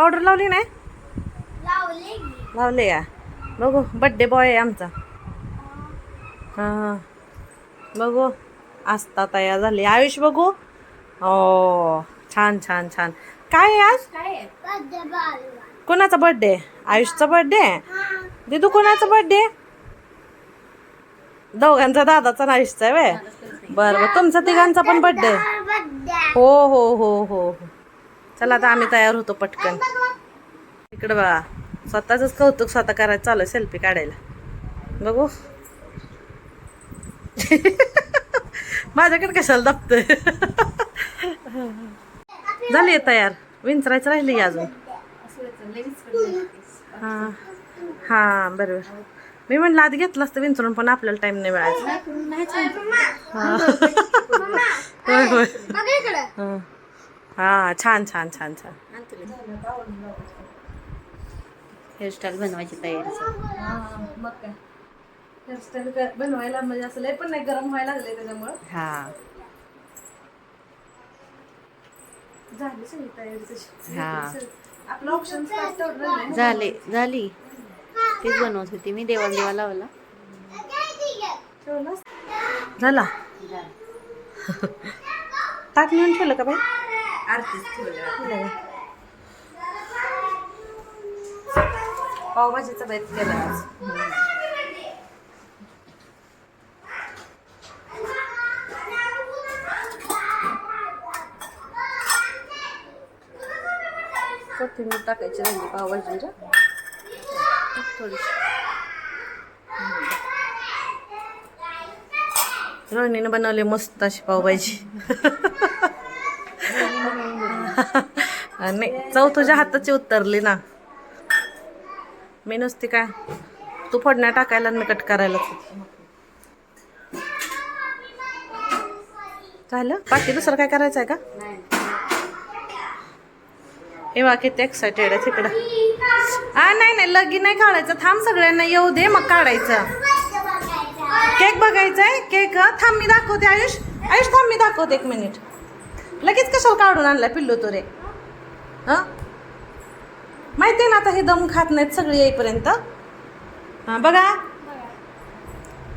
Powder लावली नाही? लावले. लावले या बघू बड्डे बॉय आहे आमचा. हां बघू आस्ता तयार झाली. आयुष बघू. हो छान छान छान. काय आहे आज? काय कोणाचा बर्थडे आयुषचा बर्थडे दिदू कोणाचा बर्थडे दोघांचा दादाचा आयुषचा आहे वे बरं बरं. तुमचा तिघांचा पण बर्थडे हो हो हो हो हो. चला आता आम्ही तयार होतो पटकन. इकडे बघा. स्वतःच कौतुक स्वतः करायचं चालू सेल्फी काढायला. बघू. माझ्याकडे कशाला दाबतोय? झाली तयार. विंचरायचं राहिली अजून? हां. हां बरोबर. मी म्हणलं आधी घेतलं असतं विंचरून पण आपल्याला टाइम नाही मिळायचा. हां. होय होय. हां. हां छान छान छान छान. हेअरस्टाईल बनवायची तयारी चालू. मग काय. हेअरस्टाईल बनवायला म्हणजे असं लय पण नाही गरम व्हायला लागले त्याच्यामुळं. हा. झाली सगळी तयारी तशी. हा. आपलं ऑप्शन झाले झाली. तीच बनवत होती मी देवाला देवा लावला. झाला. ताट नेऊन ठेवलं का बाई? ठेवलं का? पावभाजीचा बेत केला. आज कोथिंबीर टाकायची राहिली पावभाजीला थोडीशी. रोहिणीने बनवली मस्त अशी पावभाजी. नाही चव तुझ्या हाताची उतरली ना. मी नुसती काय तू फोडण्या टाकायला मी कट करायला झालं? बाकी दुसरं काय करायचं आहे का? हे किती एक्सायटेड आहे तिकडं. हा नाही नाही लगी नाही काढायचं. थांब सगळ्यांना येऊ दे मग काढायचं. केक बघायचा आहे केक थांब मी दाखवते आयुष. आयुष थांब मी दाखवते एक मिनिट लगेच कशाला काढून आणलाय पिल्लू तो रे? हां? माहिती आहे ना आता हे दम खात नाहीत सगळे येईपर्यंत? हां बघा.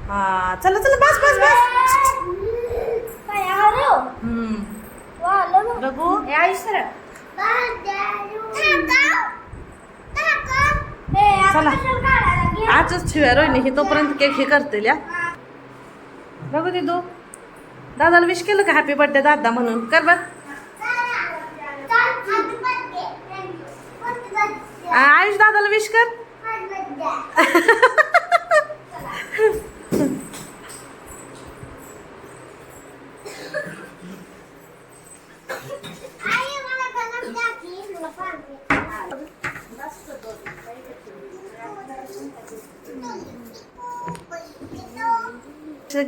हां चला चला बस बस बस. बघू. चला. आजच ठेवूया रोहिणी. ही तोपर्यंत केक हे करतील या. बघू दिदू दादाला विश केलं का हॅपी बर्थडे दादा म्हणून? कर बघ आयुष दादाला विश कर.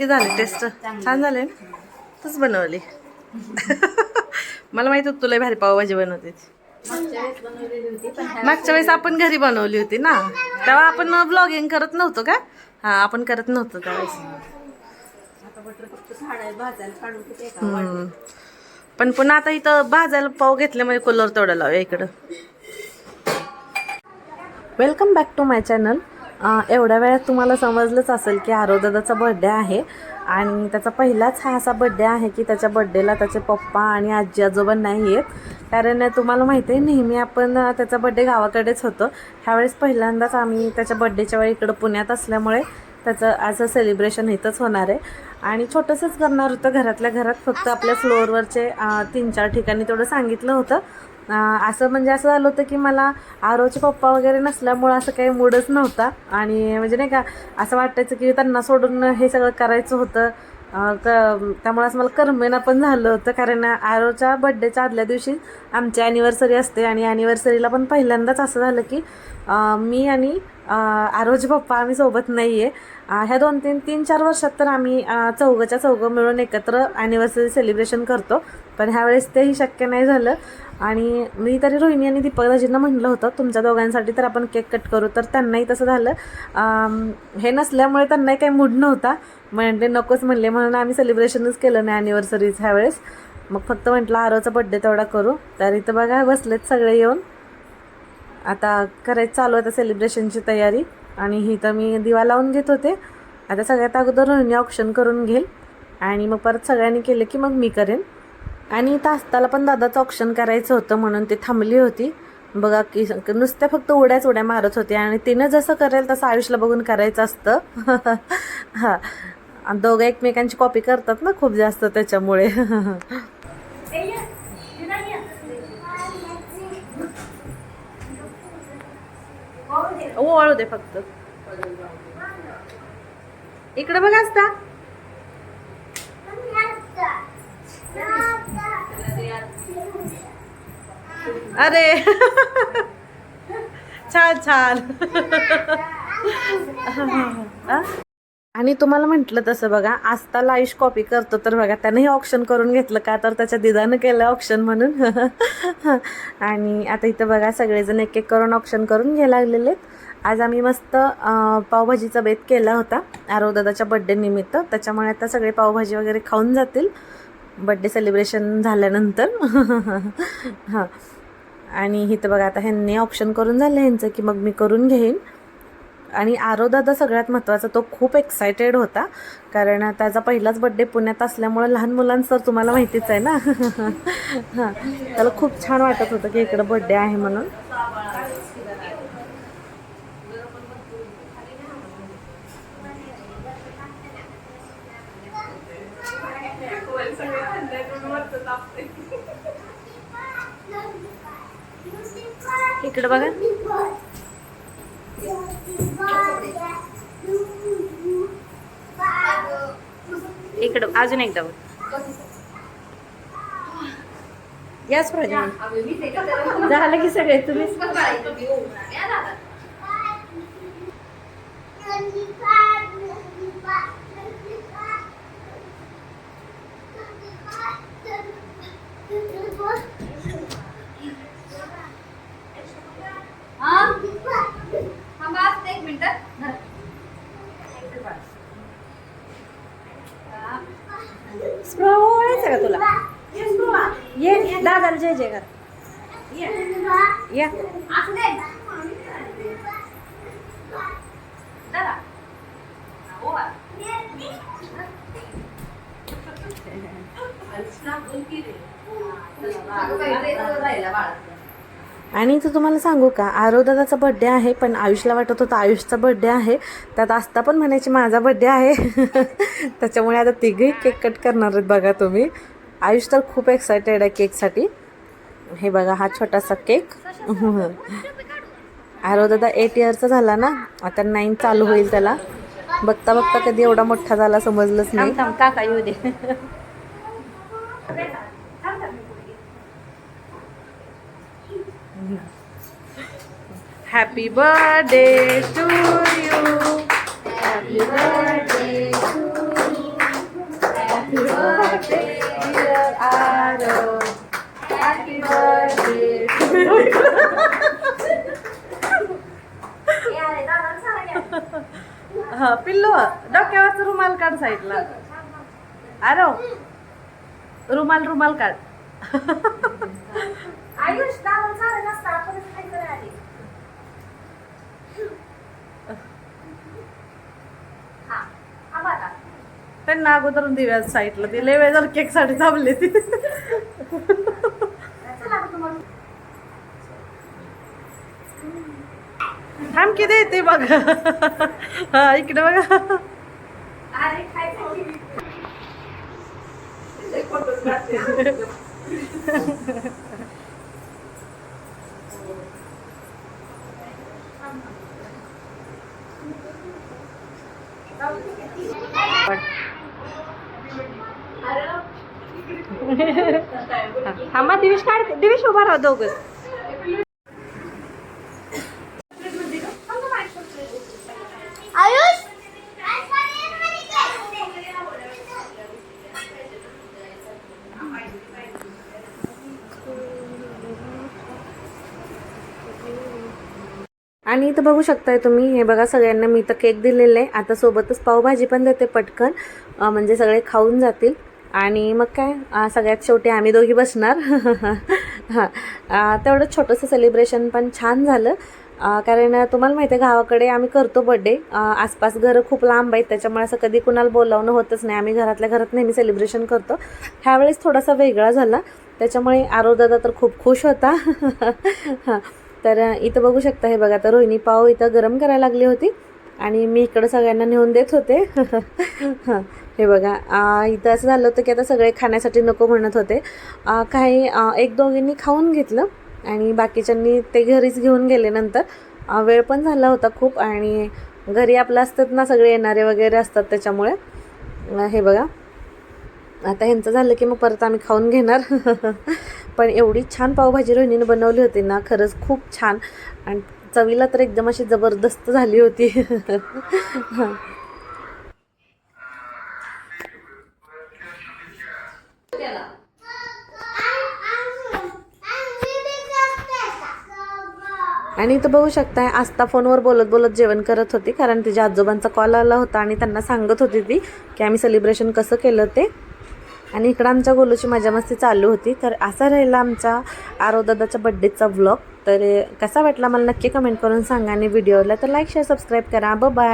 झाले टेस्ट छान झाले. तूच बनवली. मला माहीत होतं तुला भारी पावभाजी बनवते मागच्या वेळेस आपण घरी बनवली होती ना. तेव्हा आपण ब्लॉगिंग करत नव्हतो का? हा आपण करत नव्हतो त्यावेळेस पण पुन्हा आता इथं भाजायला पाव घेतले म्हणजे कूलर तोडायला लावूया इकडं. Welcome back to my channel एवढ्या वेळात तुम्हाला समजलंच असेल की आरोदादाचा बड्डे आहे. आणि त्याचा पहिलाच हा असा बड्डे आहे की त्याच्या बड्डेला त्याचे पप्पा आणि आजी आजोबा नाही आहेत कारण तुम्हाला माहिती आहे नेहमी आपण त्याचा बड्डे गावाकडेच होतो. ह्यावेळेस पहिल्यांदाच आम्ही त्याच्या बड्डेच्या वेळी इकडं पुण्यात असल्यामुळे त्याचं असं सेलिब्रेशन इथंच होणार आहे. आणि छोटंसंच करणार होतं घरातल्या घरात फक्त आपल्या फ्लोअरवरचे तीन चार ठिकाणी तेवढं सांगितलं होतं. असं म्हणजे असं झालं होतं की मला आरोचे पप्पा वगैरे नसल्यामुळं असं काही मूडच नव्हता. आणि म्हणजे नाही का असं वाटायचं की त्यांना सोडून हे सगळं करायचं होतं. त्यामुळे असं मला करमेना पण झालं होतं. कारण आरोच्या बड्डेच्या आदल्या दिवशी आमची ॲनिव्हर्सरी असते आणि ॲनिव्हर्सरीला पण पहिल्यांदाच असं झालं की मी आणि आरोचे पप्पा आम्ही सोबत नाही आहे ह्या दोन तीन तीन चार वर्षात तर आम्ही चौघंच्या चौघच्या चौघं मिळून एकत्र ॲनिव्हर्सरी सेलिब्रेशन करतो. पण ह्यावेळेस तेही शक्य नाही झालं. आणि मी तरी रोहिणी आणि दीपकदाजींना म्हटलं होतं तुमच्या दोघांसाठी तर आपण केक कट करू. तर त्यांनाही तसं झालं. हे नसल्यामुळे त्यांनाही काही मूड नव्हता. म्हणजे नकोच म्हणले. म्हणून आम्ही सेलिब्रेशनच केलं नाही ॲनिव्हर्सरीच ह्यावेळेस. मग फक्त म्हटलं आरोचा बड्डे तेवढा करू. तर इथं बघा बसलेत सगळे येऊन. आता करायचं चालू आहे आता सेलिब्रेशनची तयारी. आणि ही तर मी दिवा लावून घेत होते. आता सगळ्यात अगोदर रोहिणी ऑप्शन करून घेईल. आणि मग परत सगळ्यांनी केलं की मग मी करेन. आणि तास्ताला पण दादाचं ऑप्शन करायचं होतं म्हणून ती थांबली होती. बघा की नुसत्या फक्त उड्याच उड्या मारत होते. आणि तिनं जसं करेल तसं आयुषला बघून करायचं असतं. हां. दोघं एकमेकांची कॉपी करतात ना खूप जास्त त्याच्यामुळे. ओवाळू दे फक्त. इकडे बघा असता अरे. छान छान? आणि तुम्हाला म्हटलं तसं बघा आस्ताला आयुष कॉपी करतो तर बघा त्यानंही ऑप्शन करून घेतलं का? तर त्याच्या दिदानं केलं ऑप्शन म्हणून. आणि आता इथं बघा सगळेजण एक एक करून ऑप्शन करून घ्यायला लागलेले आहेत. आज आम्ही मस्त पावभाजीचा बेत केला होता आरवदादाच्या बड्डे निमित्त. त्याच्यामुळे आता सगळे पावभाजी वगैरे खाऊन जातील. बड्डे सेलिब्रेशन झाल्यानंतर. हां. आणि इथं बघा आता ह्यांनी ऑप्शन करून झालं ह्यांचं की मग मी करून घेईन. आणि आरोदादा सगळ्यात महत्त्वाचा तो खूप एक्सायटेड होता. कारण त्याचा पहिलाच बड्डे पुण्यात असल्यामुळे लहान मुलांचं तुम्हाला माहितीच आहे ना. हां. त्याला खूप छान वाटत होतं की इकडं बड्डे आहे म्हणून. इकडं बघा. इकडं अजून एकदा बघ. याच प्रॉब्लेम झालं की सगळे तुम्ही एक मिनिट स्प्रो ओळायचं का तुला ये दादाला जय जय कर या. आणि इथं तुम्हाला सांगू का आरोदादाचा बड्डे आहे पण आयुषला वाटत होतं आयुषचा बड्डे आहे. त्यात आस्था पण म्हणायची माझा बड्डे आहे. त्याच्यामुळे आता तिघही केक कट करणार आहेत बघा तुम्ही. आयुष तर खूप एक्सायटेड आहे केकसाठी हे बघा हा छोटासा केक आरोदादा एट इयरचा झाला ना? आता नाईन चालू होईल त्याला. बघता बघता कधी एवढा मोठा झाला समजलंच नाही. काका येऊ दे. Happy birthday to you happy birthday happy birthday हा पिल्लू डोक्यावरचा रुमाल काढ साईडला. आरो रुमाल रुमाल काढ. आयुष त्यांना अगोदर दिव्या साईडला ते लय वेळ जर केकसाठी थांबले ती. थांब किती येते बघ. हा इकडे बघा. अरे खायचं थांबा दिवेश काढ दिवेश उभा राहा दोघं. आयुष? आणि इथं बघू शकताय तुम्ही हे बघा सगळ्यांना मी तर केक दिलेलं आहे. आता सोबतच पावभाजी पण देते पटकन. म्हणजे सगळे खाऊन जातील. आणि मग काय सगळ्यात शेवटी आम्ही दोघी बसणार. हां. तेवढं छोटंसं सेलिब्रेशन पण छान झालं. कारण तुम्हाला माहिती आहे गावाकडे आम्ही करतो बड्डे आसपास घरं खूप लांब आहेत त्याच्यामुळे असं कधी कुणाला बोलावणं होतच नाही. आम्ही घरातल्या घरात नेहमी सेलिब्रेशन करतो. ह्यावेळेस थोडासा वेगळा झाला. त्याच्यामुळे आरोदादा तर खूप खुश होता. हां. तर इथं बघू शकता हे बघा तर रोहिणी पाव इथं गरम करायला लागली होती. आणि मी इकडं सगळ्यांना नेऊन देत होते. हां. हे बघा इथं असं झालं होतं की आता सगळे खाण्यासाठी नको म्हणत होते. काही एक दोघींनी खाऊन घेतलं आणि बाकीच्यांनी ते घरीच घेऊन गेले नंतर. वेळ पण झाला होता खूप आणि घरी आपलं असतात ना सगळे येणारे वगैरे असतात त्याच्यामुळे. हे बघा आता ह्यांचं झालं की मग परत आम्ही खाऊन घेणार. पण एवढी छान पावभाजी रोहिणीने बनवली होती ना खरंच खूप छान. आणि चवीला तर एकदम अशी जबरदस्त झाली होती. आणि इथं बघू शकताय आस्था फोनवर बोलत बोलत जेवण करत होती कारण तिच्या आजोबांचा कॉल आला होता आणि त्यांना सांगत होती ती की आम्ही सेलिब्रेशन कसं केलं ते. आणि इकडं आमच्या गोलूची मजा मस्ती चालू होती. तर असा राहिला आमचा आरोदादाच्या बड्डेचा व्लॉग तर कसा वाटला मला नक्की कमेंट करून सांगा आणि व्हिडिओला तर लाईक शेअर सबस्क्राईब करा. बाय